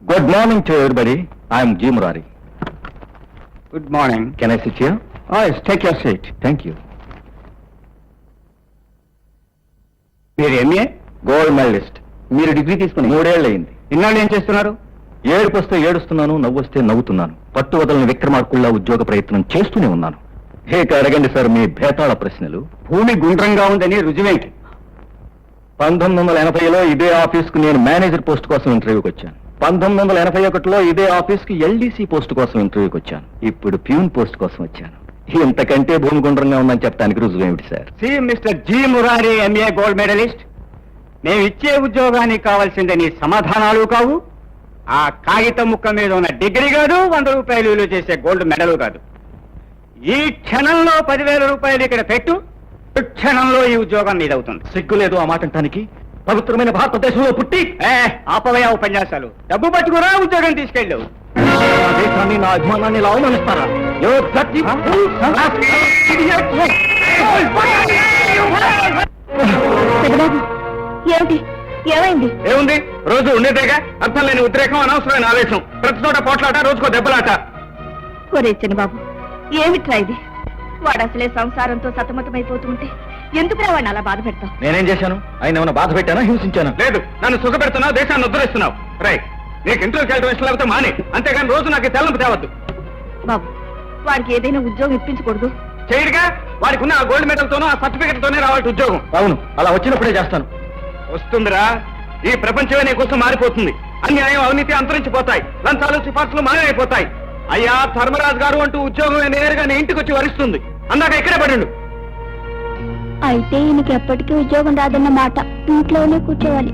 Good morning to everybody I'm G Murari good morning can I sit you take your seat thank you మీరు MA gold medallist మీరు degree తీసుకుని? మూడేళ్ళు అయింది. ఇన్నాళ్ళు ఏం చేస్తున్నారు? ఏడుపు వస్తే ఏడుస్తున్నాను నవ్వు వస్తే నవ్వుతున్నాను. పట్టు వదలని విక్రమార్కుల్లా ఉద్యోగ ప్రయత్నం చేస్తూనే ఉన్నాను. ఇక అడగండి సార్ మీ భేతాళ ప్రశ్నలు. భూమి గుండ్రంగా ఉందని రుజువేంటి? పంతొమ్మిది వందల ఎనభైలో ఇదే ఆఫీస్కు నేను మేనేజర్ పోస్ట్ కోసం ఇంటర్వ్యూకి వచ్చాను. పంతొమ్మిది వందల ఎనభై ఒకటిలో ఇదే ఆఫీస్కి ఎల్డీసీ పోస్ట్ కోసం ఇంటర్వ్యూకి వచ్చాను. ఇప్పుడు ప్యూన్ పోస్ట్ కోసం వచ్చాను. ఇంతకంటే భూమి గుండ్రంగా ఉందని చెప్పడానికి రుజువు ఏమిటి sir? See Mister G Murari MA gold medallist. మేము ఇచ్చే ఉద్యోగానికి కావాల్సింది నీ సమాధానాలు కావు. ఆ కాగితం ముక్క మీద ఉన్న డిగ్రీ కాదు వంద రూపాయలు విలువ చేసే గోల్డ్ మెడల్ కాదు. ఈ క్షణంలో పదివేల రూపాయలు ఇక్కడ పెట్టు. క్షణంలో ఈ ఉద్యోగం మీద అవుతుంది సిగ్గు లేదు ఆ మాట అంటానికి? పవిత్రమైన భారతదేశంలో పుట్టి ఏ ఆపవయ ఉపన్యాసాలు. డబ్బు పట్టుకురా ఉద్యోగం తీసుకెళ్ళు. నా దేశాన్ని నా అభిమానాన్ని ఇలా అవమానిస్తారా! పెద్దబాబు ఏమిటి ఏమైంది? ఏముంది? రోజు ఉండేదేగా అర్థం లేని ఉద్రేకం అనవసరమైన ఆవేశం. ప్రతి చోట పోట్లాట రోజుకో దెబ్బలాట. ఒరే చిన్నబాబు ఏమిట్రా ఇది? వాడు అసలే సంసారంతో సతమతమైపోతుంటే ఎందుకు వాడిని అలా బాధ పెడతావు? నేనేం చేశాను? ఆయన ఏమైనా బాధ పెట్టానా? హింసించాను? లేదు నన్ను సుఖపెడుతున్నావు దేశాన్ని ఉద్ధరిస్తున్నావు. రై నీకు ఇంటర్వ్యూకి వెళ్ళడం ఇష్టం లేకపోతే మాని. అంతేగాని రోజు నాకు తెల్లంపు తేవద్దు. బాబు వాడికి ఏదైనా ఉద్యోగం ఇప్పించకూడదు. చేయడుగా వాడికి ఉన్న ఆ గోల్డ్ మెడల్ తోనూ ఆ సర్టిఫికెట్ తోనే రావాలి ఉద్యోగం. అవును అలా వచ్చినప్పుడే చేస్తాను. వస్తుందిరా. ఈ ప్రపంచమే నీ కోసం మారిపోతుంది. అన్యాయం అవినీతి అంతరించిపోతాయి. లంచాలు సిఫార్సులు మాయమైపోతాయి అయ్యా ధర్మరాజు గారు అంటూ ఉద్యోగం నేరుగా నీ ఇంటికి వచ్చి వరిస్తుంది. అందాక ఇక్కడే పడిండు. అయితే ఈయనకి ఎప్పటికీ ఉద్యోగం రాదన్న మాట ఇంట్లోనే కూర్చోవాలి.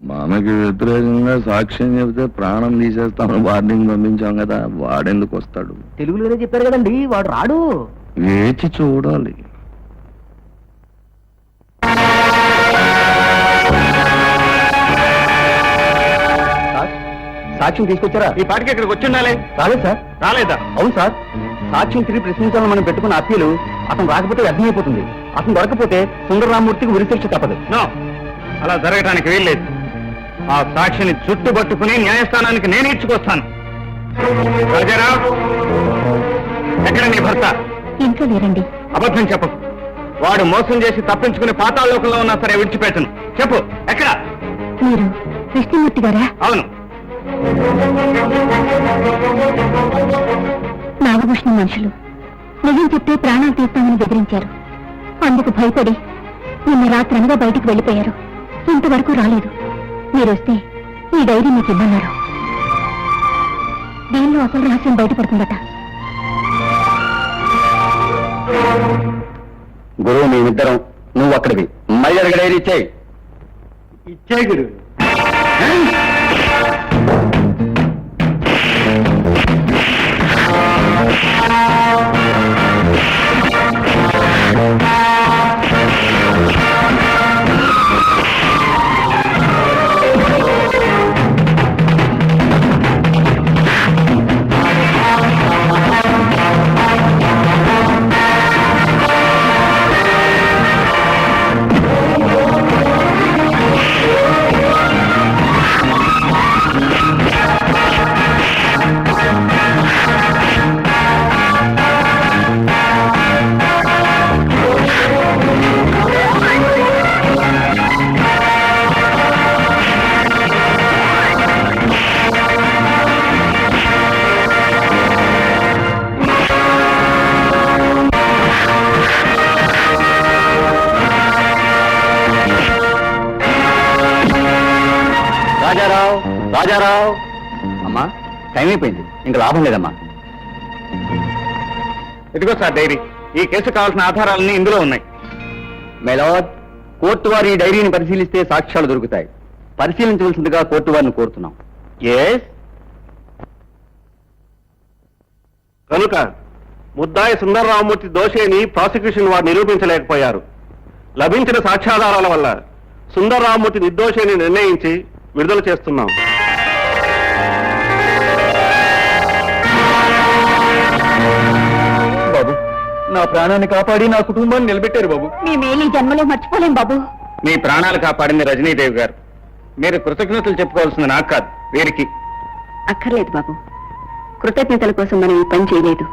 మనకి వ్యతిరేకంగా సాక్ష్యం చెబితే ప్రాణం తీసేస్తామని వార్నింగ్ పంపించాం కదా వాడెందుకు వస్తాడు? తెలుగులోనే చెప్పారు కదండి వాడు రాడు. వేచి చూడాలి. సాక్ష్యం తీసుకొచ్చారా? ఈ పాటికి ఇక్కడికి వచ్చి ఉండాలి. రాలేదు సార్. రాలేదా? అవును సార్. సాక్ష్యం తిరిగి ప్రశ్నించాలని మనం పెట్టుకున్న అప్పీలు అతను రాకపోతే వ్యర్థమైపోతుంది అతను దొరకపోతే సుందరరామూర్తికి ఉరిశిక్ష తప్పదు. నో. అలా జరగటానికి వీల్లేదు. ఆ సాక్షిని చుట్టుపట్టుకుని న్యాయస్థానానికి నేను ఇచ్చుకొస్తాను రాజారావు ఎక్కడ నీ భర్త? ఇంట్లో లేరండి. అబద్ధం చెప్పు వాడు మోసం చేసి తప్పించుకుని పాతాళలోకంలో ఉన్నా సరే విడిచిపెట్టను. చెప్పు ఎక్కడ? మీరు కృష్ణమూర్తి గారా? అవును. నాగభూషణ మనుషులు. నిజం చెప్తే ప్రాణాలు తీస్తామని బెదిరించారు. అందుకు భయపడి నిన్న రాత్రి అనగా బయటికి వెళ్ళిపోయారు. ఇంతవరకు రాలేదు. మీరొస్తే ఈ డైరీ మీకు ఇమ్మన్నారు దీనిలో అసలు రహస్యం బయటపడుతుందట. గురువు మేమిద్దరం నువ్వు అక్కడివి. మళ్ళీ అడిగి డైరీ ఇచ్చేయి. ఇచ్చే గురు ఇంకా లాభం లేదమ్మా. ఇదిగో సార్ డైరీ. ఈ కేసు కావాల్సిన ఆధారాలన్నీ ఇందులో ఉన్నాయి. మెలాడ్ కోర్టు వారి డైరీని పరిశీలిస్తే సాక్ష్యాలు దొరుకుతాయి. పరిశీలించవలసిందిగా కోర్టు వారిని కోరుతున్నాం. ఎస్ కనుక ముద్దాయి సుందరరామమూర్తి దోషేని ప్రాసిక్యూషన్ వారు నిరూపించలేకపోయారు. లభించిన సాక్ష్యాధారాల వల్ల సుందరరామమూర్తి నిర్దోషిని నిర్ణయించి విడుదల చేస్తున్నాం. నా ప్రాణాన్ని కాపాడి నా కుటుంబాన్ని నిలబెట్టారు బాబు. మేమేం ఈ జన్మలో మర్చిపోలేం బాబు. మీ ప్రాణాలు కాపాడింది రజనీదేవి గారు. మీరు కృతజ్ఞతలు చెప్పుకోవాల్సింది నాకు కాదు వీరికి. అక్కర్లేదు బాబు. కృతజ్ఞతల కోసం మనం ఈ పని చేయలేదు.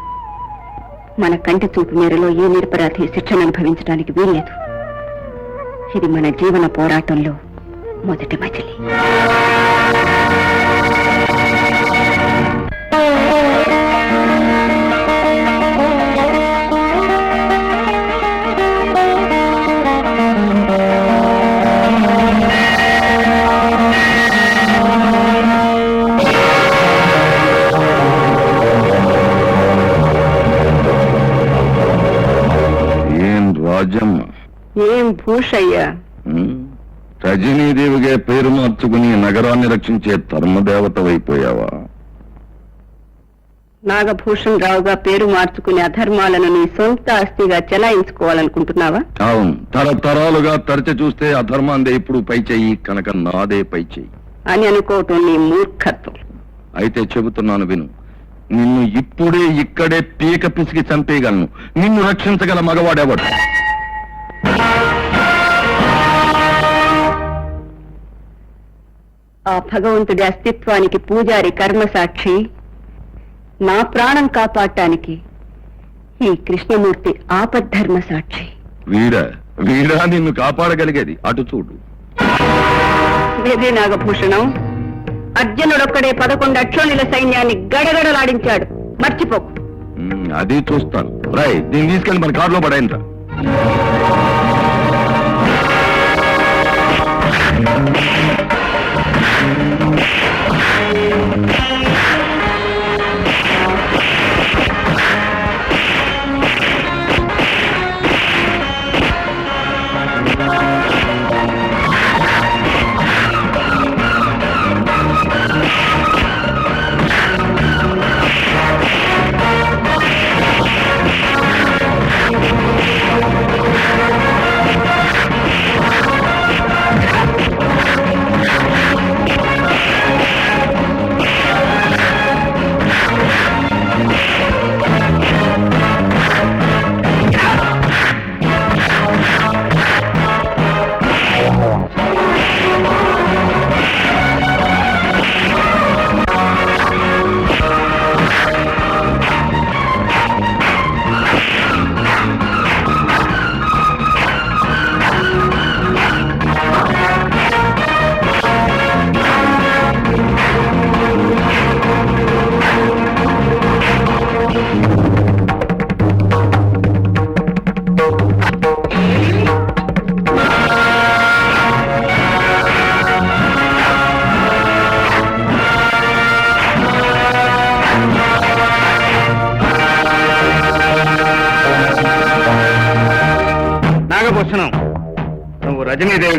మన కంటి చూపు మేరలో ఏ నిరపరాధి శిక్షను అనుభవించడానికి వీల్లేదు. ఇది మన జీవన పోరాటంలో మొదటి మజిలీ. భూషయ్యా. రజనీదేవిగా పేరు మార్చుకుని నగరాన్ని రక్షించే ధర్మదేవతవైపోయావా నాగభూషణ్ రావుగా పేరు మార్చుకుని అధర్మాలను నీ సొంత ఆస్తిగా చెలాయించుకోవాలనుకుంటున్నావా? అవును. తరతరాలుగా తరచి చూస్తే అధర్మాందే ఇప్పుడు పై చెయ్యి కనుక నాదే పై చెయ్యి. అని అనుకోవటం నీ మూర్ఖత్వం. అయితే చెబుతున్నాను విను. నిన్ను ఇప్పుడే ఇక్కడే పీక పిసికి చంపేయగలను. నిన్ను రక్షించగల మగవాడెవడు? ఆ భగవంతుడి అస్తిత్వానికి పూజారి కర్మసాక్షి నా ప్రాణం కాపాడటానికి ఈ కృష్ణమూర్తి ఆపద్ధర్మ సాక్షి. వీడా వీడా నిన్ను కాపాడగలిగేది. అటు చూడు. వేదే నాగభూషణం. అర్జునుడొక్కడే పదకొండు అక్షోణుల సైన్యాన్ని గడగడలాడించాడు. మర్చిపోకు. అది చూస్తాను. రాయ్ దీన్ని తీసుకెళ్ళి మన కారులో పడాయంట నాగభూషణం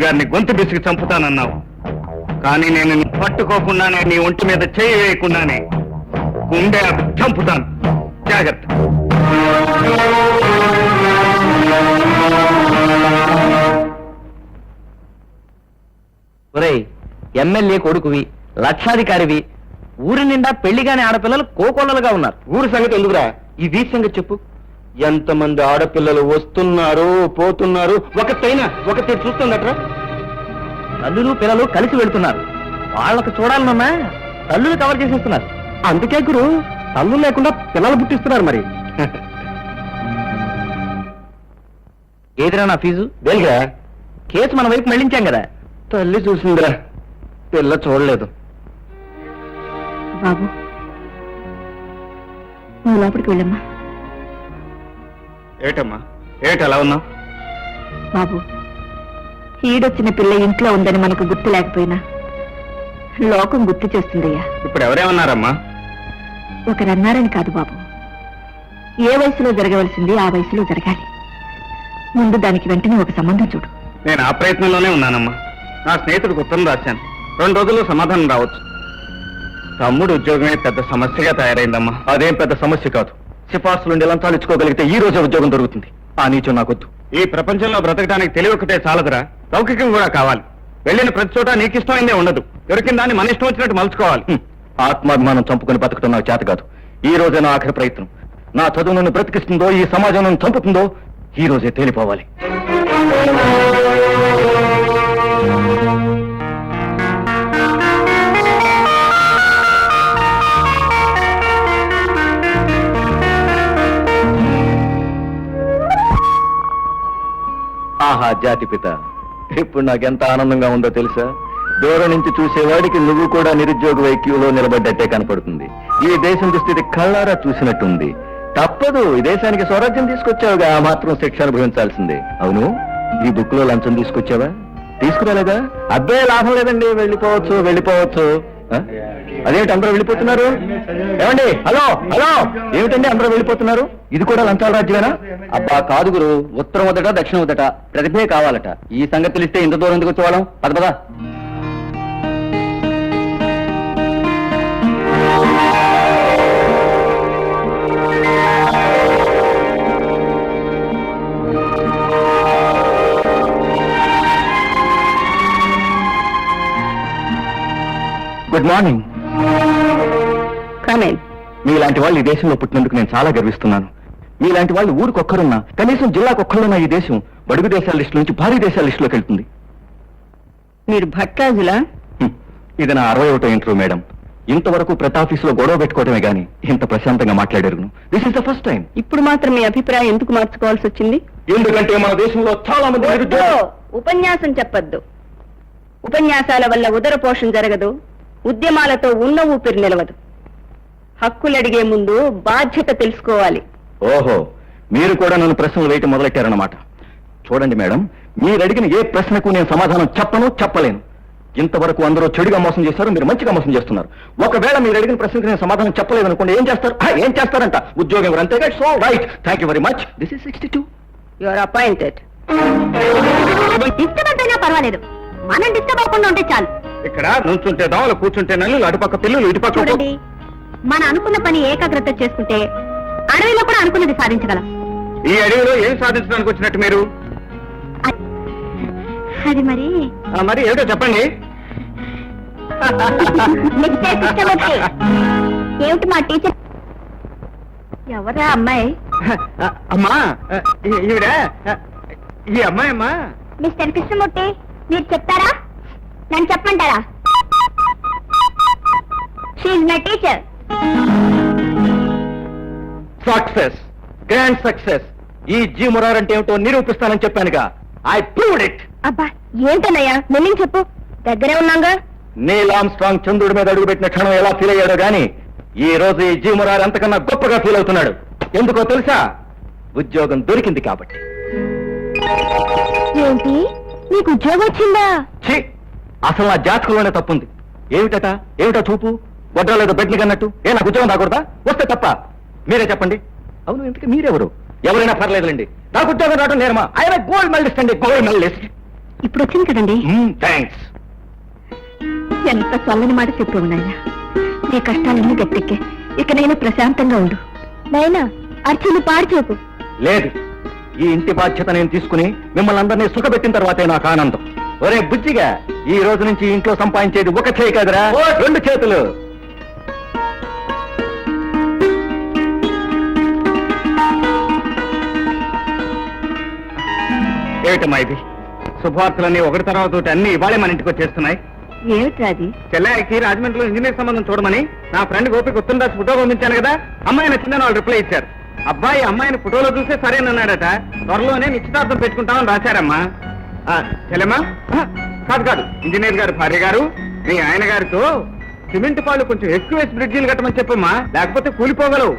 గారిని గొంతు బిసికి చంపుతానన్నావు. కానీ నేను పట్టుకోకుండానే నీ ఒంటి మీద చేయి వేయకుండానే గుండె చంపుతాను. జాగ్రత్త. ఒరేయ్ ఎమ్మెల్యే కొడుకువి లక్షాధికారివి ఊరి నిండా పెళ్ళిగాని ఆడపిల్లలు కోకొల్లలుగా ఉన్నారు. ఊరి సంగతి ఎందుకురా? ఈ వీధి సంగతి చెప్పు. ఎంతమంది ఆడపిల్లలు వస్తున్నారు పోతున్నారు? ఒకటైనా ఒకటి చూస్తుందట్రా? తల్లులు పిల్లలు కలిసి వెళ్తున్నారు. వాళ్ళకి చూడాలన్నా తల్లులు కవర్ చేసేస్తున్నారు. అందుకే గురు తల్లు లేకుండా పిల్లలు పుట్టిస్తున్నారు మరి. ఏదిరా నా ఫీజు? దేనిగా? కేసు మన వైపు మళ్ళించాం కదా. తల్లి చూసిందిరా. పిల్ల చూడలేదు. బాబు నువ్వు లోపలికి వెళ్ళమ్మా. ఏటమ్మా? ఏట అలా ఉన్నావు? బాబు ఈడొచ్చిన పిల్ల ఇంట్లో ఉందని మనకు గుర్తు లేకపోయినా లోకం గుర్తు చేస్తుందయ్యా. ఇప్పుడు ఎవరేమన్నారమ్మా? ఒకరన్నారని కాదు బాబు. ఏ వయసులో జరగవలసింది ఆ వయసులో జరగాలి. ముందు దానికి వెంటనే ఒక సంబంధం చూడు. నేను ఆ ప్రయత్నంలోనే ఉన్నానమ్మా. నా స్నేహితుడికి ఉత్తరం రాశాను. రెండు రోజుల్లో సమాధానం రావచ్చు. తమ్ముడు ఉద్యోగమే పెద్ద సమస్యగా తయారైందమ్మా. అదేం పెద్ద సమస్య కాదు. సిఫార్సులు లంచాలు ఇచ్చుకోగలిగితే ఈ రోజే ఉద్యోగం దొరుకుతుంది. ఆ నీచం నాకొద్దు. ఈ ప్రపంచంలో బ్రతకడానికి తెలివి ఒకటే చాలదురా. లౌకికం కూడా కావాలి. వెళ్ళిన ప్రతి చోట నీకు ఇష్టమైందే ఉండదు. దొరికిన దాన్ని మన ఇష్టం వచ్చినట్టు మలుచుకోవాలి. హ్మ్. ఆత్మాభిమానం చంపుకుని బతకడం నాకు చేత కాదు. ఈ రోజే నా ఆఖరి ప్రయత్నం. నా చదువు నన్ను బ్రతికిస్తుందో ఈ సమాజం నన్ను చంపుతుందో ఈ రోజే తేలిపోవాలి. ఆహా జాతిపిత ఇప్పుడు నాకెంత ఆనందంగా ఉందో తెలుసా? దూరం నుంచి చూసేవాడికి నువ్వు కూడా నిరుద్యోగ వైక్యూలో నిలబడ్డట్టే కనపడుతుంది. ఈ దేశం దుస్థితి కళ్ళారా చూసినట్టుంది. తప్పదు ఈ దేశానికి స్వరాజ్యం తీసుకొచ్చావుగా ఆ మాత్రం శిక్ష అనుభవించాల్సిందే. అవును? ఈ బుక్లో లంచం తీసుకొచ్చావా? తీసుకురాలేదా? అబ్బే లాభం లేదండి వెళ్ళిపోవచ్చు వెళ్ళిపోవచ్చు. అదేమిటి అందరూ వెళ్ళిపోతున్నారు? ఏమండి? Hello hello! ఏమిటండి అందరూ వెళ్ళిపోతున్నారు? ఇది కూడా లంచాల రాజ్యమేనా? అబ్బా కాదు గురు. ఉత్తరం వదట దక్షిణం వద్దట. ప్రతిభే కావాలట. ఈ సంగతి తెలిస్తే ఇంత దూరం ఎందుకు వచ్చేవాళ్ళం? పద. గుడ్ మార్నింగ్ కమేన్ మీలాంటి వాళ్ళు ఈ దేశంలో పుట్టినందుకు నేను చాలా గర్విస్తున్నాను. మీలాంటి వాళ్ళు ఊరికొక్కరున్నా కనీసం జిల్లాకొక్కరున్న ఈ దేశం బడుగు దేశాల లిస్టు నుంచి భారీ దేశాల లిస్టులోకి వెళ్తుంది. మీరు భట్రాజులా. ఇది నా అరవై ఒకటో ఇంటర్వ్యూ మేడం. ఇంతవరకు ప్రతి ఆఫీసులో గొడవ పెట్టుకోవడమే గానీ ఇంత ప్రశాంతంగా మాట్లాడారు this is the first time ఇప్పుడు మాత్రం మీ అభిప్రాయం ఎందుకు మార్చుకోవాల్సి వచ్చింది? ఎందుకంటే మన దేశంలో చాలా మంది ఉపన్యాసం చెప్పొద్దు. ఉపన్యాసాల వల్ల ఉదర పోషణ జరగదు. ఉద్యమాలతో ఉన్న ఊపిరి నిలవదు. హక్కులు అడిగే ముందు బాధ్యత తెలుసుకోవాలి. ఓహో మీరు కూడా నన్ను ప్రశ్నలు వేయటం మొదలెట్టారన్నమాట. చూడండి మేడం మీరు అడిగిన ఏ ప్రశ్నకు నేను సమాధానం చెప్పను చెప్పలేను. ఇంతవరకు అందరూ చెడుగా మోసం చేశారు మీరు మంచిగా మోసం చేస్తున్నారు. ఒకవేళ మీరు అడిగిన ప్రశ్నకు నేను సమాధానం చెప్పలేదు అనుకోండి ఏం చేస్తారు? ఏం చేస్తారంట? ఉద్యోగం ఎవరు అంతేగా? So right thank you very much this is sixty two you are appointed disturbance అయినా పర్వాలేదు. మనం డిస్టర్బ్ అవ్వకుండా ఉంటే చాలు. ఇక్కడ నుంచుంటే దోమలు కూర్చుంటే నల్లు అటుపక్క పిల్లలు ఇటుపక్క చూడండి. మన అనుకున్న పని ఏకాగ్రత చేసుకుంటే అడవిలో కూడా అనుకున్నది సాధించగలం. ఈ అడవిలో ఏం సాధించడానికి వచ్చినట్టు మీరు? అది మరి? ఆ, మరి ఏమిటో చెప్పండి. మిస్టర్ కృష్ణమూర్తి ఏమిటి మా టీచర్? ఎవరా అమ్మాయి? ఆ, అమ్మా ఈ- ఈవిడ ఈ అమ్మాయి అమ్మా. మిస్టర్ కృష్ణమూర్తి మీరు చెప్తారా? నన్ను చెప్పమంటారా? She my teacher success grand success ఈ జీ మురార్ అంటే ఏమిటో నిరూపిస్తానని చెప్పానుగా. ఐ ప్రూవ్డ్ ఇట్ అబ్బా ఏంటన్నయ్యా? మెల్లింగ్ చెప్పు? దగ్గరే ఉన్నాగా? నీల్ ఆమ్స్ట్రాంగ్ చంద్రుడి మీద అడుగుపెట్టిన క్షణం ఎలా ఫీల్ అయ్యాడో గాని ఈ రోజు ఈ జీ మురార్ ఎంతకన్నా గొప్పగా ఫీల్ అవుతున్నాడు. ఎందుకో తెలుసా? ఉద్యోగం దొరికింది కాబట్టి. ఏంటి? నీకు ఉద్యోగం వచ్చిందా? ఛీ! అసలు నా జాతకంలోనే తప్పుంది. ఏమిటట? ఏమిటా చూపు? వడ్రాలేదో బెడ్లు కన్నట్టు? ఏ నాకు ఉద్యోగం రాకూడదా? వస్తే తప్ప. మీరే చెప్పండి. అవును ఇంతకీ మీరెవరు? ఎవరైనా పర్లేదులేండి. నాకు ఉద్యోగం రావడం నేరమా? ఆయన గోల్డ్ మెడలిస్ట్ అండి. గోల్డ్ మెడలిస్ట్ ఇప్పుడు వచ్చింది కదండి. థ్యాంక్స్ ఎంత చల్లని మాట చెప్పి ఉన్నాయా నీ కష్టాలన్నీ గట్టెక్కే. ఇక నేను ప్రశాంతంగా ఉండు. నైనా అర్చును పాడు చెప్పు లేదు. ఈ ఇంటి బాధ్యత నేను తీసుకుని మిమ్మల్ని అందరినీ సుఖపెట్టిన తర్వాతే నాకు ఆనందం. ఒరే బుజ్జిగా ఈ రోజు నుంచి ఇంట్లో సంపాదించేది ఒక చేయి కదరా రెండు చేతులు. ఏమిటమ్మా ఇది? శుభవార్తలన్నీ ఒకటి తర్వాత ఒకటి అన్ని ఇవాళే మన ఇంటికి వచ్చేస్తున్నాయి. ఏమిట్రా అది? చెల్లాయికి రాజమండ్రిలో ఇంజనీర్ సంబంధం చూడమని నా ఫ్రెండ్ గోపి గుర్తుండాల్సి ఫోటో పంపించాను కదా అమ్మాయి నచ్చిందని వాళ్ళు రిప్లై ఇచ్చారు. అబ్బాయి అమ్మాయిని ఫోటోలో చూస్తే సరేనన్నాడట త్వరలోనే నిశ్చితార్థం పెట్టుకుంటామని రాశారమ్మా. ఆ, కాదు కాదు. ఇంజనీర్ గారు భార్య గారు మీ ఆయన గారితో సిమెంట్ పాలు కొంచెం ఎక్కువ వేసి బ్రిడ్జీలు కట్టమని చెప్పమ్మా. లేకపోతే కూలిపోగలవు.